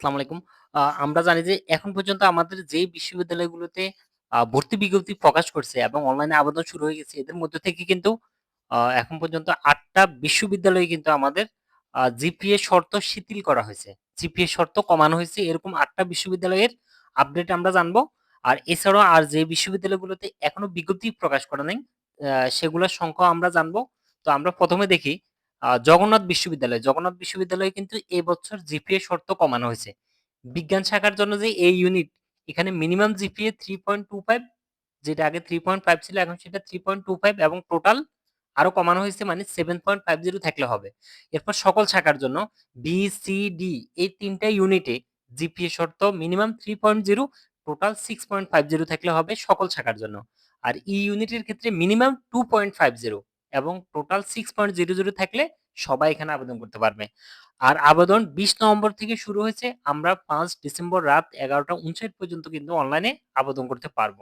আসসালামু আলাইকুম। আমরা জানি যে এখন পর্যন্ত আমাদের যেই বিশ্ববিদ্যালয়গুলোতে ভর্তি বিজ্ঞপ্তি প্রকাশ করছে এবং অনলাইনে আবেদন শুরু হয়ে গেছে, এদের মধ্য থেকে কিন্তু এখন পর্যন্ত ৮ টা বিশ্ববিদ্যালয়ে কিন্তু আমাদের জিপিএ শর্ত শিথিল করা হয়েছে। জিপিএ শর্ত কমানো হয়েছে, এরকম আটটা বিশ্ববিদ্যালয়ের আপডেট আমরা জানব। আর এছাড়াও আর যে বিশ্ববিদ্যালয়গুলোতে এখনও বিজ্ঞপ্তি প্রকাশ করা নাই সেগুলোর সংখ্যা আমরা জানব। তো আমরা প্রথমে দেখি জগন্নাথ বিশ্ববিদ্যালয়। জগন্নাথ বিশ্ববিদ্যালয়ে কিন্তু এবছর জিপিএ শর্ত কমানো হয়েছে। বিজ্ঞান শাখার জন্য যে এ ইউনিট এখানে মিনিমাম জিপিএ 3.25 যেটা আগে 3.5 ছিল এখন সেটা 3.25 এবং টোটাল আরও কমানো হয়েছে মানে 7.50 থাকলে হবে। এরপর সকল শাখার জন্য বি, সি, ডি এই তিনটা ইউনিটে জিপিএ শর্ত মিনিমাম 3.0 টোটাল 6.50 থাকলে হবে সকল শাখার জন্য। আর ই ইউনিটের ক্ষেত্রে মিনিমাম 2.50 এবং টোটাল 6.00 থাকলে সবাই এখানে আবেদন করতে পারবে। আর আবেদন ২০ নভেম্বর থেকে শুরু হয়েছে। আমরা পাঁচ ডিসেম্বর রাত ১১টা ৫৯ পর্যন্ত কিন্তু অনলাইনে আবেদন করতে পারব।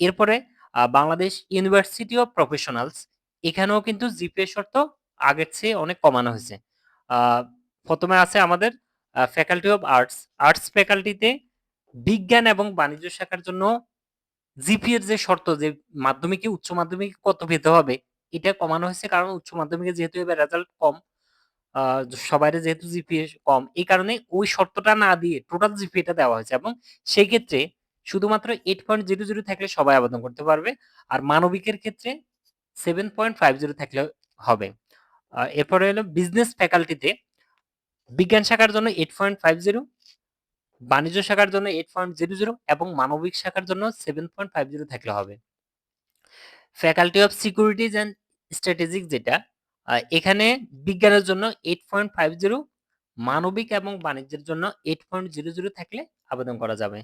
এরপরে বাংলাদেশ ইউনিভার্সিটি অফ প্রফেশনালস এখানেও কিন্তু জিপিএ শর্ত আগের চেয়ে অনেক কমানো হয়েছে। ১ম আছে আমাদের ফ্যাকাল্টি অফ আর্টস। আর্টস ফ্যাকাল্টিতে বিজ্ঞান এবং বাণিজ্য শাখার জন্য জিপিএর যে শর্ত যে মাধ্যমিকে, উচ্চ মাধ্যমিকে কত পেতে হবে এটা কমানো হয়েছে কারণ উচ্চ মাধ্যমিকে যেহেতু এবার রেজাল্ট কম সবাইরে যেহেতু জিপিএ কম, এই কারণে ওই শর্তটা না দিয়ে টোটাল জিপিএটা দেওয়া হয়েছে এবং সেই ক্ষেত্রে শুধুমাত্র 8.00 থাকলে সবাই আবেদন করতে পারবে। আর মানবিকের ক্ষেত্রে 7.50 থাকলে হবে। এরপরে হলো বিজনেস ফ্যাকাল্টিতে বিজ্ঞান শাখার জন্য 8.50 বাণিজ্য শাখার জন্য 8.00 এবং মানবিক শাখার জন্য 7.50 থাকলে হবে। Faculty of securities and strategic যেটা এখানে বিজ্ঞানের জন্য 8.50 মানবিক এবং বাণিজ্যের জন্য 8.00 থাকলে আবেদন করা যাবে।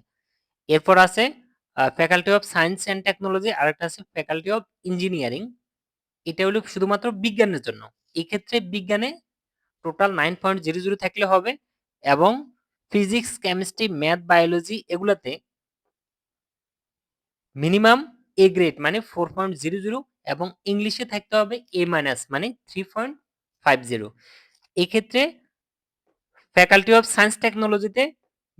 এরপর আছে faculty of science and technology আরেকটা আছে ফ্যাকাল্টি অফ ইঞ্জিনিয়ারিং। এটা হলো শুধুমাত্র বিজ্ঞানের জন্য। এক্ষেত্রে বিজ্ঞানে টোটাল 9.00 থাকলে হবে এবং ফিজিক্স, কেমিস্ট্রি, ম্যাথ, বায়োলজি এগুলাতে মিনিমাম এ গ্রেড মানে 4.00 এবং ইংলিশে থাকতে হবে এ মাইনাস মানে 3.50 এক্ষেত্রে ফ্যাকাল্টি অফ সায়েন্স টেকনোলজিতে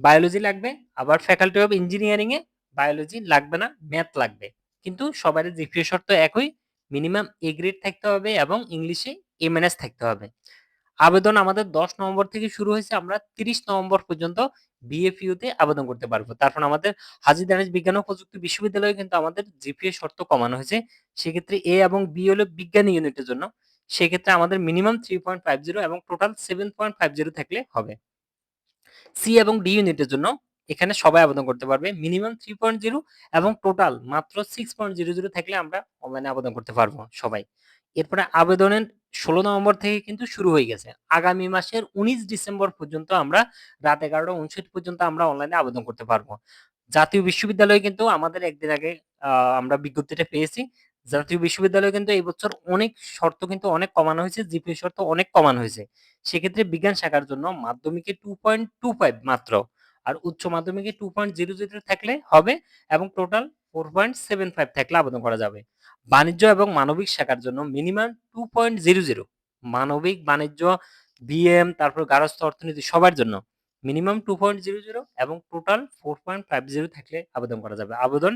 বায়োলজি লাগবে, আবার ফ্যাকাল্টি অফ ইঞ্জিনিয়ারিং এ বায়োলজি লাগবে না ম্যাথ লাগবে। কিন্তু সবারই জিপিএ শর্ত একই মিনিমাম এ গ্রেড থাকতে হবে এবং ইংলিশে এ মাইনাস থাকতে হবে। আবেদন আমাদের ১০ নভেম্বর থেকে শুরু হয়েছে, আমরা ৩০ নভেম্বর পর্যন্ত বিএফইউ তে আবেদন করতে পারব। তারপর আমাদের হাজি দানেশ বিজ্ঞান ও প্রযুক্তি বিশ্ববিদ্যালয়ে কিন্তু আমাদের জিপিএ শর্ত কমানো হয়েছে। সেক্ষেত্রে এ এবং বি হলো বিজ্ঞানী ইউনিটের জন্য। সেক্ষেত্রে আমাদের মিনিমাম 3.50 এবং টোটাল 7.50 থাকলে হবে। সি এবং ডি ইউনিটের জন্য এখানে সবাই আবেদন করতে পারবে। মিনিমাম 3.0 এবং টোটাল মাত্র 6.00 থাকলে আমরা অনলাইনে আবেদন করতে পারব সবাই। এরপরে আবেদনের ১৬ নভেম্বর থেকে কিন্তু শুরু হয়ে গেছে। আগামী মাসের ১৯ ডিসেম্বর পর্যন্ত আমরা রাত ১১টা ৫৯ পর্যন্ত আমরা অনলাইনে আবেদন করতে পারব। জাতীয় বিশ্ববিদ্যালয়ে কিন্তু আমাদের একদিন আগে আমরা বিজ্ঞপ্তিটা পেয়েছি। জাতীয় বিশ্ববিদ্যালয়ে কিন্তু এই বছর অনেক শর্ত কিন্তু অনেক কমানো হয়েছে জিপিএ শর্ত অনেক কমানো হয়েছে। সেক্ষেত্রে বিজ্ঞান শাখার জন্য মাধ্যমিকে 2.25 মাত্র, আর উচ্চ মাধ্যমিকে 2.00 থাকলে হবে এবং টোটাল 4.75 থাকলে আবেদন করা যাবে। বাণিজ্য এবং মানবিক শাখার জন্য মিনিমাম 2.00 মানবিক, বাণিজ্য বিএম তারপর গার্হস্থ্য, অর্থনীতি সবার জন্য মিনিমাম 2.00 এবং টোটাল 4.50 থাকলে আবেদন করা যাবে। আবেদন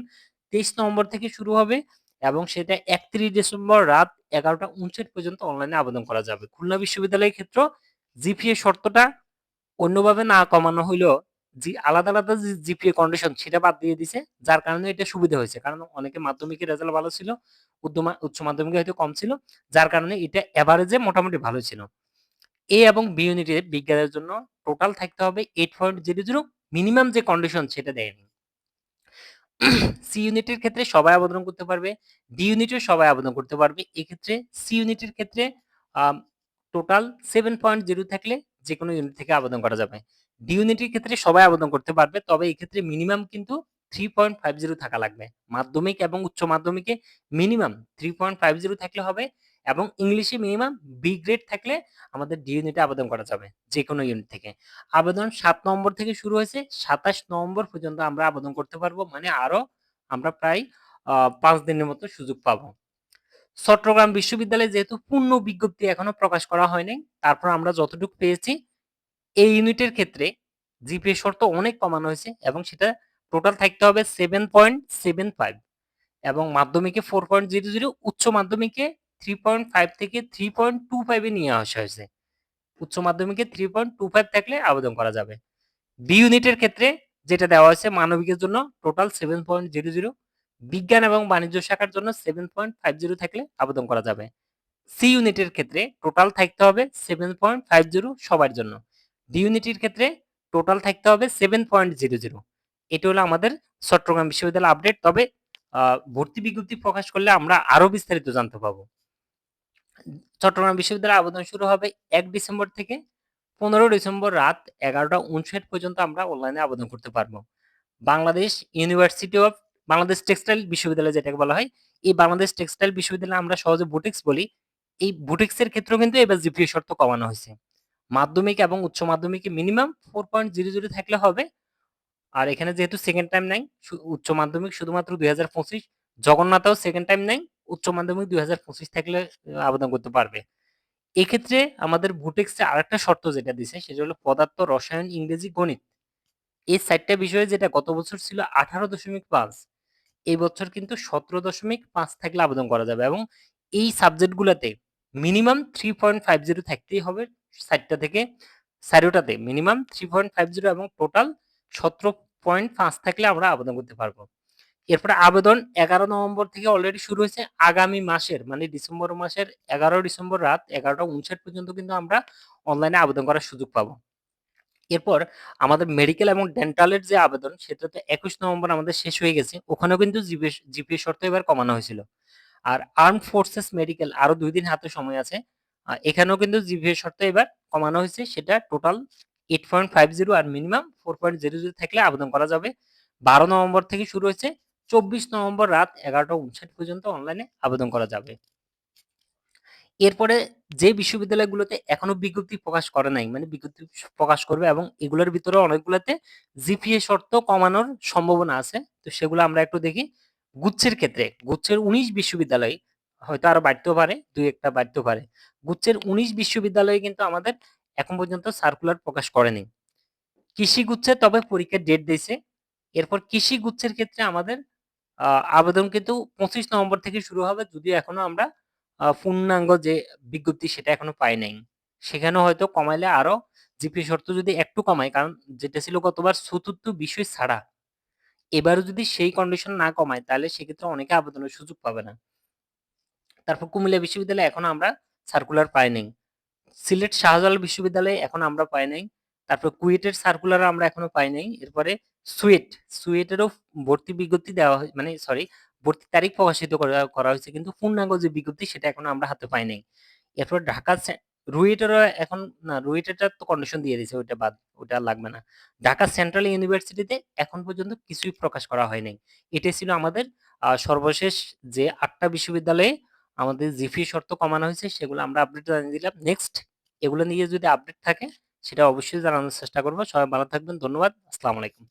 ২৩ নভেম্বর থেকে শুরু হবে এবং সেটা ৩১ ডিসেম্বর রাত ১১টা ৫৯ পর্যন্ত অনলাইনে আবেদন করা যাবে। খুলনা বিশ্ববিদ্যালয়ের ক্ষেত্রে জিপিএ শর্তটা অন্যভাবে না কমানো হইলেও জি, আলাদা আলাদা যে জিপিএ কন্ডিশন সেটা বাদ দিয়ে দিছে, যার কারণে এটা সুবিধা হয়েছে। কারণ অনেকে মাধ্যমিকের রেজাল্ট ভালো ছিল উচ্চ মাধ্যমিকে হয়তো কম ছিল, যার কারণে এটা এভারেজে মোটামুটি ভালো ছিল। এ এবং বি ইউনিটে বিজ্ঞানের জন্য টোটাল থাকতে হবে 8.00 মিনিমাম যে কন্ডিশন সেটা দেয়নি সি ইউনিটের ক্ষেত্রে সবাই আবেদন করতে পারবে ডি ইউনিটেও সবাই আবেদন করতে পারবে। এক্ষেত্রে সি ইউনিটের ক্ষেত্রে টোটাল 7.0 থাকলে যে কোনো ইউনিট থেকে আবেদন করা যাবে। ডি ইউনিটের ক্ষেত্রে সবাই আবেদন করতে পারবে, তবে এই ক্ষেত্রে মিনিমাম কিন্তু 3.50 থাকা লাগবে। মাধ্যমিক এবং উচ্চ মাধ্যমিকে মিনিমাম 3.50 থাকলে হবে এবং ইংলিশে মিনিমাম বি গ্রেড থাকলে আমাদের ডি ইউনিটে আবেদন করা যাবে যে কোনো ইউনিট থেকে। আবেদন সাত নম্বর থেকে শুরু হয়েছে, সাতাশ নভেম্বর পর্যন্ত আমরা আবেদন করতে পারব মানে আরও আমরা প্রায় পাঁচ দিনের মতো সুযোগ পাবো। চট্টগ্রাম বিশ্ববিদ্যালয়ে যেহেতু পূর্ণ বিজ্ঞপ্তি এখনও প্রকাশ করা হয়নি, তারপর আমরা যতটুকু পেয়েছি এই ইউনিটের ক্ষেত্রে জিপিএ শর্ত অনেক কমানো হয়েছে এবং সেটা টোটাল থাকতে হবে সেভেন পয়েন্ট সেভেন ফাইভ এবং মাধ্যমিকে ফোর পয়েন্ট জিরো জিরো উচ্চ মাধ্যমিকে থ্রি পয়েন্ট ফাইভ থেকে থ্রি পয়েন্ট টু ফাইভে নিয়ে আসা হয়েছে। উচ্চ মাধ্যমিকে থ্রি পয়েন্ট টু ফাইভ থাকলে আবেদন করা যাবে। বি ইউনিটের ক্ষেত্রে যেটা দেওয়া হয়েছে মানবিকের জন্য total seven point zero zero বিজ্ঞান এবং বাণিজ্য শাখার জন্য সেভেন পয়েন্ট ফাইভ জিরো থাকলে আবেদন করা যাবে। সি ইউনিটের ক্ষেত্রে টোটাল থাকতে হবে সেভেন পয়েন্ট ফাইভ জিরো সবার জন্য। ডি ইউনিটের ক্ষেত্রে টোটাল থাকতে হবে সেভেন পয়েন্ট জিরো জিরো এটি হলো আমাদের চট্টগ্রাম বিশ্ববিদ্যালয় আপডেট তবে ভর্তি বিজ্ঞপ্তি প্রকাশ করলে আমরা আরও বিস্তারিত জানতে পাবো। চট্টগ্রাম বিশ্ববিদ্যালয়ে আবেদন শুরু হবে এক ডিসেম্বর থেকে পনেরো ডিসেম্বর রাত এগারোটা উনষাট পর্যন্ত আমরা অনলাইনে আবেদন করতে পারব। Bangladesh university of Bangladesh textile বিশ্ববিদ্যালয় যেটাকে বলা হয়, এই বাংলাদেশ টেক্সটাইল বিশ্ববিদ্যালয়ে আমরা সহজে বুটিক্স বলি। এই বুটিক্সের ক্ষেত্রেও কিন্তু এবার জিপিএ শর্ত কমানো হয়েছে। মাধ্যমিক এবং উচ্চ মাধ্যমিকে minimum four point zero zero থাকলে হবে। আর এখানে যেহেতু সেকেন্ড টাইম নাই উচ্চ মাধ্যমিক শুধুমাত্র দুই হাজার পঁচিশ, জগন্নাথও সেকেন্ড টাইম নাই, উচ্চ মাধ্যমিক দুই হাজার পঁচিশ থাকলে আবেদন করতে পারবে। এক্ষেত্রে আমাদের ভুটেক্সে আরেকটা শর্ত যেটা দিছে, সেটা হলো পদার্থ, রসায়ন, ইংরেজি, গণিত। এই চারটা বিষয়ে যেটা গত বছর ছিল আঠারো দশমিক পাঁচ, এই বছর কিন্তু সতেরো দশমিক পাঁচ থাকলে আবেদন করা যাবে এবং এই সাবজেক্টগুলোতে minimum three point five zero থাকতেই হবে। চারটা থেকে চারোটাতে minimum three point five zero এবং টোটাল সতেরো পয়েন্ট পাঁচ থাকলে আমরা আবেদন করতে পারব। এরপরে আবেদন এগারো নভেম্বর থেকে অলরেডি শুরু হয়েছে, আগামী মাসের মানে ডিসেম্বর মাসের এগারো ডিসেম্বর রাত এগারোটা উনষাট পর্যন্ত কিন্তু আমরা অনলাইনে আবেদন করার সুযোগ পাবো। এরপর আমাদের মেডিকেল এবং ডেন্টালের যে আবেদন সেটা তো একুশ নভেম্বর আমাদের শেষ হয়ে গেছে, ওখানেও কিন্তু জিপিএ শর্ত এবার কমানো হয়েছিল। আর আর্ম ফোর্সেস মেডিকেল আরও দুই দিন হাতে সময় আছে এখানেও কিন্তু জিপিএ শর্ত এবার কমানো হয়েছে, সেটা total eight point five zero আর minimum four point zero zero থাকলে আবেদন করা যাবে। বারো নভেম্বর থেকে শুরু হয়েছে, চব্বিশ নভেম্বর রাত এগারোটা উনষাট পর্যন্ত অনলাইনে আবেদন করা যাবে। এরপরে যে বিশ্ববিদ্যালয়গুলোতে এখনও বিজ্ঞপ্তি প্রকাশ করে নাই মানে বিজ্ঞপ্তি প্রকাশ করবে এবং এগুলোর ভিতরে অনেকগুলোতে জিপিএ শর্ত কমানোর সম্ভাবনা আছে, তো সেগুলো আমরা একটু দেখি। গুচ্ছের ক্ষেত্রে, গুচ্ছের উনিশ বিশ্ববিদ্যালয় হয়তো আরও বাড়তেও পারে, দুই একটা বাড়তেও পারে। গুচ্ছের উনিশ বিশ্ববিদ্যালয়ে কিন্তু আমাদের এখন পর্যন্ত সার্কুলার প্রকাশ করেনি। কৃষি গুচ্ছে তবে পরীক্ষার ডেট দিয়েছে। এরপর কৃষি গুচ্ছের ক্ষেত্রে আমাদের আবেদন কিন্তু পঁচিশ নভেম্বর থেকে শুরু হবে, যদিও এখনও আমরা পূর্ণাঙ্গ যে বিজ্ঞপ্তি সেটা এখনও পাই নাই। সেখানে হয়তো কমাইলে আরও জিপি শর্ত যদি একটু কমায়, কারণ যেটা ছিল গতবার চতুর্থ বিষয় ছাড়া। এবারও যদি সেই কন্ডিশন না কমায়, তাহলে সেক্ষেত্রে অনেকে আবেদনের সুযোগ পাবে না। তারপর কুমিল্লা বিশ্ববিদ্যালয়ে এখন আমরা সার্কুলার পাই নাই। সিলেট শাহজালাল বিশ্ববিদ্যালয়ে এখন আমরা পাই নাই। তারপর কুয়েটের সার্কুলার আমরা এখনও পাই নাই। এরপরে সুয়েট, সুয়েটেরও ভর্তি বিজ্ঞপ্তি দেওয়া হয় মানে সরি ভর্তি তারিখ প্রকাশিত করা হয়েছে, কিন্তু পূর্ণাঙ্গ যে বিজ্ঞপ্তি সেটা এখন আমরা হাতে পাই নাই। এরপর ঢাকা রুয়েটেরও এখন, না, রুয়েটেরটা তো কন্ডিশন দিয়ে দিয়েছে, ওইটা বাদ ওটা লাগবে না। ঢাকা সেন্ট্রাল ইউনিভার্সিটিতে এখন পর্যন্ত কিছুই প্রকাশ করা হয় নাই। এটাই ছিল আমাদের সর্বশেষ যে আটটা বিশ্ববিদ্যালয়ে আমাদের জিফি শর্ত কমানো হয়েছে, সেগুলো আমরা আপডেট জানিয়ে দিলাম। নেক্সট এগুলো নিয়ে যদি আপডেট থাকে, সেটা অবশ্যই জানানোর চেষ্টা করব। সবাই ভালো থাকবেন, ধন্যবাদ, আসসালামু আলাইকুম।